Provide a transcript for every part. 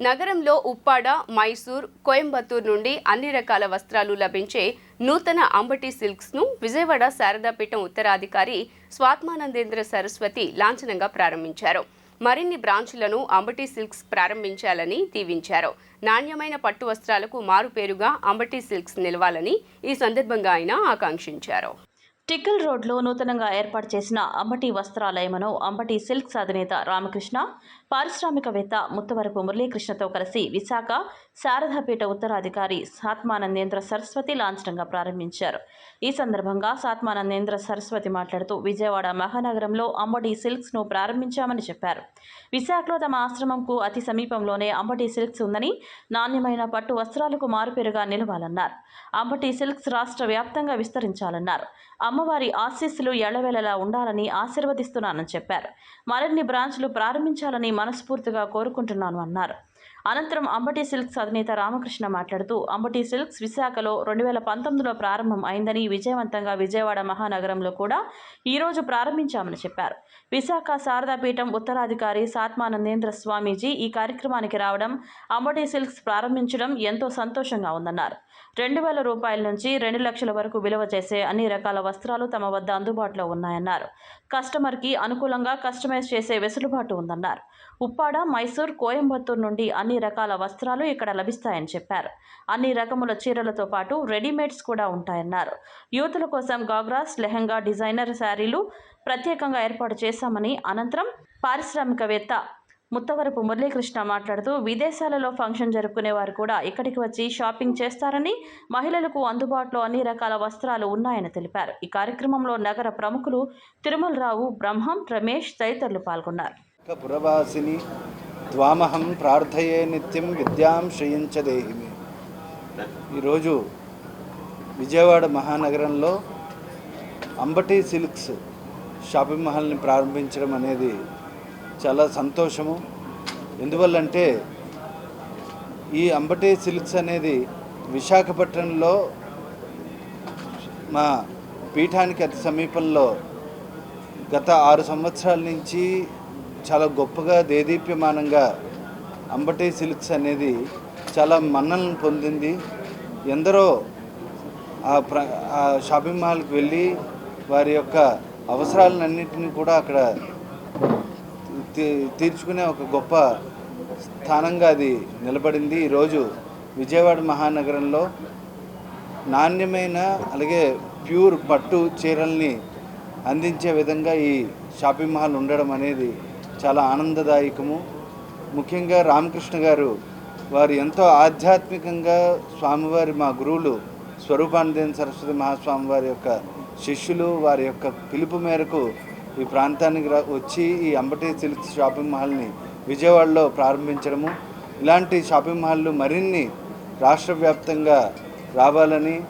నగరంలో ఉప్పాడ మైసూర్ కోయంబత్తూర్ నుండి అన్ని రకాల వస్త్రాలు లభించే నూతన అంబటి సిల్క్స్ను విజయవాడ శారదాపీఠం ఉత్తరాధికారి స్వాత్మానందేంద్ర సరస్వతి లాంఛనంగా ప్రారంభించారు. మరిన్ని బ్రాంచ్లను అంబటి సిల్క్స్ ప్రారంభించాలని దీవించారు. నాణ్యమైన పట్టు వస్త్రాలకు మారుపేరుగా అంబటి సిల్క్స్ నిలవాలని ఈ సందర్భంగా ఆయన ఆకాంక్షించారు. టిక్కల్ రోడ్లో నూతనంగా ఏర్పాటు చేసిన అంబటి వస్త్రాలయమును అంబటి సిల్క్స్ అధినేత రామకృష్ణ పారిశ్రామికవేత్త ముత్తవరపు మురళీకృష్ణతో కలిసి విశాఖ శారదాపేట ఉత్తరాధికారి సాత్మానందేంద్ర సరస్వతి లాంఛనంగా ప్రారంభించారు. ఈ సందర్భంగా సాత్మానందేంద్ర సరస్వతి మాట్లాడుతూ విజయవాడ మహానగరంలో అంబటి సిల్క్స్ను ప్రారంభించామని చెప్పారు. విశాఖలో తమ ఆశ్రమంకు అతి సమీపంలోనే అంబటి సిల్క్స్ ఉందని నాణ్యమైన పట్టు వస్త్రాలకు మారుపేరుగా నిలవాలన్నారు. అంబటి సిల్క్స్ రాష్ట్ర వ్యాప్తంగా విస్తరించాలన్నారు. అమ్మవారి ఆశీస్సులు ఎళ్ళవేళలా ఉండాలని ఆశీర్వదిస్తున్నానని చెప్పారు. మరిన్ని బ్రాంచ్లు ప్రారంభించాలని మనస్ఫూర్తిగా కోరుకుంటున్నాను అన్నారు. అనంతరం అంబటి సిల్క్స్ అధినేత రామకృష్ణ మాట్లాడుతూ అంబటి సిల్క్స్ విశాఖలో రెండు వేల పంతొమ్మిదిలో ప్రారంభం అయిందని విజయవంతంగా విజయవాడ మహానగరంలో కూడా ఈరోజు ప్రారంభించామని చెప్పారు. విశాఖ శారదాపీఠం ఉత్తరాధికారి సాత్మానందేంద్ర స్వామీజీ ఈ కార్యక్రమానికి రావడం అంబటి సిల్క్స్ ప్రారంభించడం ఎంతో సంతోషంగా ఉందన్నారు. రెండు వేల రూపాయల నుంచి రెండు లక్షల వరకు విలువ చేసే అన్ని రకాల వస్త్రాలు తమ వద్ద అందుబాటులో ఉన్నాయన్నారు. కస్టమర్కి అనుకూలంగా కస్టమైజ్ చేసే వెసులుబాటు ఉందన్నారు. ఉప్పాడ మైసూర్ కోయంబత్తూర్ నుండి అన్ని అన్ని రకాల వస్త్రాలు ఇక్కడ లభిస్తాయని చెప్పారు. అన్ని రకముల చీరలతో పాటు రెడీమేడ్స్ కూడా ఉంటాయన్నారు. యువతుల కోసం గాగ్రాస్ లెహంగా డిజైనర్ శారీలు ప్రత్యేకంగా ఏర్పాటు చేశామని అనంతరం పారిశ్రామికవేత్త ముత్తవరపు మురళీకృష్ణ మాట్లాడుతూ విదేశాలలో ఫంక్షన్ జరుపుకునే వారు కూడా ఇక్కడికి వచ్చి షాపింగ్ చేస్తారని మహిళలకు అందుబాటులో అన్ని రకాల వస్త్రాలు ఉన్నాయని తెలిపారు. ఈ కార్యక్రమంలో నగర ప్రముఖులు తిరుమలరావు బ్రహ్మం రమేష్ తదితరులు పాల్గొన్నారు. త్వామహం ప్రార్థయే నిత్యం విద్యాం శ్రయించ దేహిమి. ఈరోజు విజయవాడ మహానగరంలో అంబటి సిల్క్స్ షాపింగ్ మహల్ని ప్రారంభించడం అనేది చాలా సంతోషము. ఎందువల్లంటే ఈ అంబటి సిల్క్స్ అనేది విశాఖపట్నంలో మా పీఠానికి అతి సమీపంలో గత ఆరు సంవత్సరాల నుంచి చాలా గొప్పగా దేదీప్యమానంగా అంబటి సిల్క్స్ అనేది చాలా మన్నలను పొందింది. ఎందరో ఆ ప్ర ఆ షాపింగ్ మాల్కి వెళ్ళి వారి యొక్క అవసరాలన్నింటినీ కూడా అక్కడ తీ- తీర్చుకునే ఒక గొప్ప స్థానంగా అది నిలబడింది. ఈరోజు విజయవాడ మహానగరంలో నాణ్యమైన అలాగే ప్యూర్ పట్టు చీరల్ని అందించే విధంగా ఈ షాపింగ్ మాల్ ఉండడం అనేది చాలా ఆనందదాయకము. ముఖ్యంగా రామకృష్ణ గారు వారు ఎంతో ఆధ్యాత్మికంగా స్వామివారి మా గురువులు స్వరూపానందేన సరస్వతి మహాస్వామి వారి యొక్క శిష్యులు వారి యొక్క పిలుపు మేరకు ఈ ప్రాంతానికి రా- వచ్చి ఈ అంబటి సిల్క్ షాపింగ్ మాల్ని విజయవాడలో ప్రారంభించడము. ఇలాంటి షాపింగ్ మాల్లు మరిన్ని రాష్ట్ర వ్యాప్తంగా రావాలని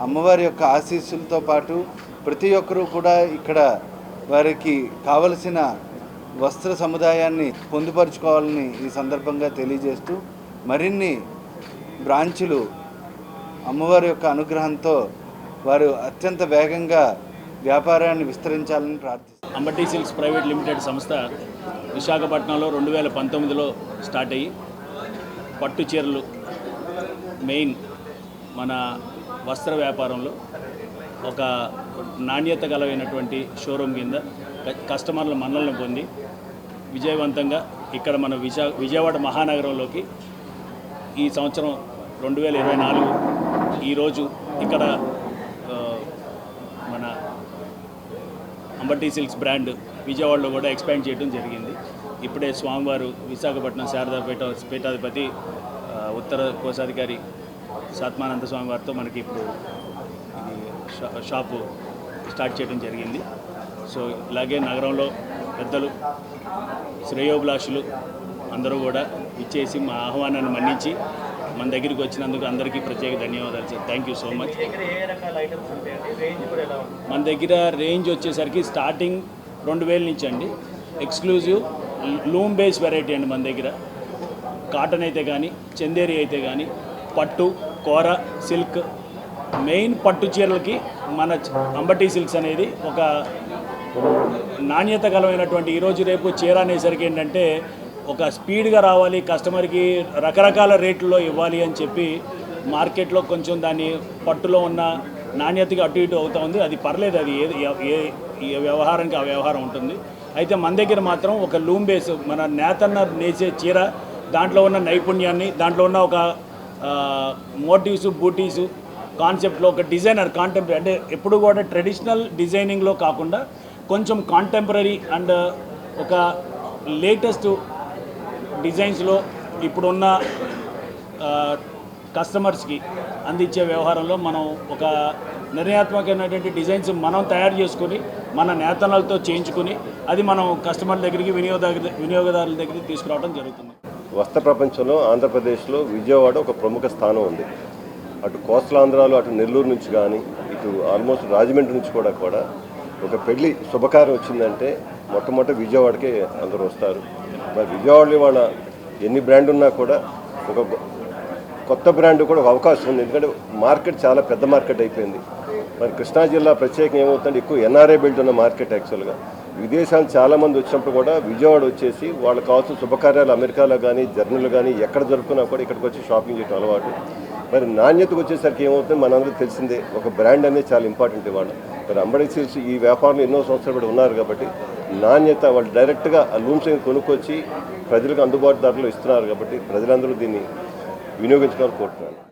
అమ్మవారి యొక్క ఆశీస్సులతో పాటు ప్రతి ఒక్కరూ కూడా ఇక్కడ వారికి కావలసిన వస్త్ర సముదాయాన్ని పొందుపరుచుకోవాలని ఈ సందర్భంగా తెలియజేస్తూ మరిన్ని బ్రాంచులు అమ్మవారి యొక్క అనుగ్రహంతో వారు అత్యంత వేగంగా వ్యాపారాన్ని విస్తరించాలని ప్రార్థిస్తారు అంబటి సిల్క్స్ ప్రైవేట్ లిమిటెడ్ సంస్థ విశాఖపట్నంలో రెండు వేల పంతొమ్మిదిలో స్టార్ట్ అయ్యి పట్టు చీరలు మెయిన్ మన వస్త్ర వ్యాపారంలో ఒక నాణ్యత గలమైనటువంటి షోరూమ్ కింద కస్టమర్ల మన్నలను పొంది విజయవంతంగా ఇక్కడ మన విజయ విజయవాడ మహానగరంలోకి ఈ సంవత్సరం రెండు వేల ఇరవై నాలుగు ఈరోజు ఇక్కడ మన అంబటి సిల్క్స్ బ్రాండ్ విజయవాడలో కూడా ఎక్స్పాండ్ చేయడం జరిగింది. ఇప్పుడే స్వామివారు విశాఖపట్నం శారదాపేట పీఠాధిపతి ఉత్తర కోశాధికారి సాత్మానంద స్వామి వారితో మనకి ఇప్పుడు ఇది షా- షాపు స్టార్ట్ చేయడం జరిగింది. సో ఇలాగే నగరంలో పెద్దలు శ్రేయోభిలాషులు అందరూ కూడా ఇచ్చేసి మా ఆహ్వానాన్ని మన్నించి మన దగ్గరికి వచ్చినందుకు అందరికీ ప్రత్యేక ధన్యవాదాలు sir. Thank you so much మన దగ్గర రేంజ్ వచ్చేసరికి స్టార్టింగ్ రెండు వేల నుంచి అండి. ఎక్స్క్లూజివ్ లూమ్ బేస్ వెరైటీ అండి మన దగ్గర. కాటన్ అయితే కానీ చందేరి అయితే కానీ పట్టు కోర సిల్క్ మెయిన్ పట్టు చీరలకి మన అంబటి సిల్క్స్ అనేది ఒక నాణ్యత గలమైనటువంటి ఈరోజు రేపు చీర అనేసరికి ఏంటంటే ఒక స్పీడ్గా రావాలి కస్టమర్కి రకరకాల రేట్లలో ఇవ్వాలి అని చెప్పి మార్కెట్లో కొంచెం దాన్ని పట్టులో ఉన్న నాణ్యతకి అటు ఇటు అవుతా ఉంది. అది పర్లేదు అది ఏ ఏ ఏ వ్యవహారానికి ఆ వ్యవహారం ఉంటుంది. అయితే మన దగ్గర మాత్రం ఒక లూమ్ బేస్ మన నేతన్న నేసే చీర దాంట్లో ఉన్న నైపుణ్యాన్ని దాంట్లో ఉన్న ఒక మోటివ్స్ బూటీసు కాన్సెప్ట్లో ఒక డిజైనర్ కాంటెంపరీ అంటే ఎప్పుడు కూడా ట్రెడిషనల్ డిజైనింగ్లో కాకుండా కొంచెం కాంటెంపరీ అండ్ uh, ఒక లేటెస్ట్ డిజైన్స్లో ఇప్పుడున్న uh, కస్టమర్స్కి అందించే వ్యవహారంలో మనం ఒక నిర్ణయాత్మకమైనటువంటి డిజైన్స్ మనం తయారు చేసుకుని మన నేతలతో చేయించుకుని అది మనం కస్టమర్ దగ్గరికి వినియోగదారు వినియోగదారుల దగ్గరికి తీసుకురావడం జరుగుతుంది. వస్త్ర ప్రపంచంలో ఆంధ్రప్రదేశ్లో విజయవాడ ఒక ప్రముఖ స్థానం ఉంది. అటు కోస్తలాంధ్రాలు అటు నెల్లూరు నుంచి కానీ ఇటు ఆల్మోస్ట్ రాజమండ్రి నుంచి కూడా కూడా ఒక పెళ్ళి శుభకార్యం వచ్చిందంటే మొట్టమొదటి విజయవాడకే అందరూ వస్తారు. మరి విజయవాడలో వాళ్ళ ఎన్ని బ్రాండ్ ఉన్నా కూడా ఒక కొత్త బ్రాండ్ కూడా ఒక అవకాశం ఉంది. ఎందుకంటే మార్కెట్ చాలా పెద్ద మార్కెట్ అయిపోయింది. మరి కృష్ణా జిల్లా ప్రత్యేకంగా ఏమవుతుందంటే ఎక్కువ ఎన్ఆర్ఐ బిల్డ్ ఉన్న మార్కెట్ యాక్చువల్గా. విదేశాలు చాలామంది వచ్చినప్పుడు కూడా విజయవాడ వచ్చేసి వాళ్ళకి కావాల్సిన శుభకార్యాలు అమెరికాలో కానీ జర్నీలు కానీ ఎక్కడ జరుపుకున్నా కూడా ఇక్కడికి వచ్చి షాపింగ్ చేయడం అలవాటు. మరి నాణ్యతకు వచ్చేసరికి ఏమవుతుంది? మనందరికీ తెలిసిందే ఒక బ్రాండ్ అనేది చాలా ఇంపార్టెంట్ ఇవాళ. మరి అంబడి సీల్స్ ఈ వ్యాపారంలో ఎన్నో సంవత్సరాలు కూడా ఉన్నారు కాబట్టి నాణ్యత వాళ్ళు డైరెక్ట్గా ఆ లూమ్స్ కొనుక్కొచ్చి ప్రజలకు అందుబాటు ధరలో ఇస్తున్నారు కాబట్టి ప్రజలందరూ దీన్ని వినియోగించుకోవాలని కోరుతున్నాను.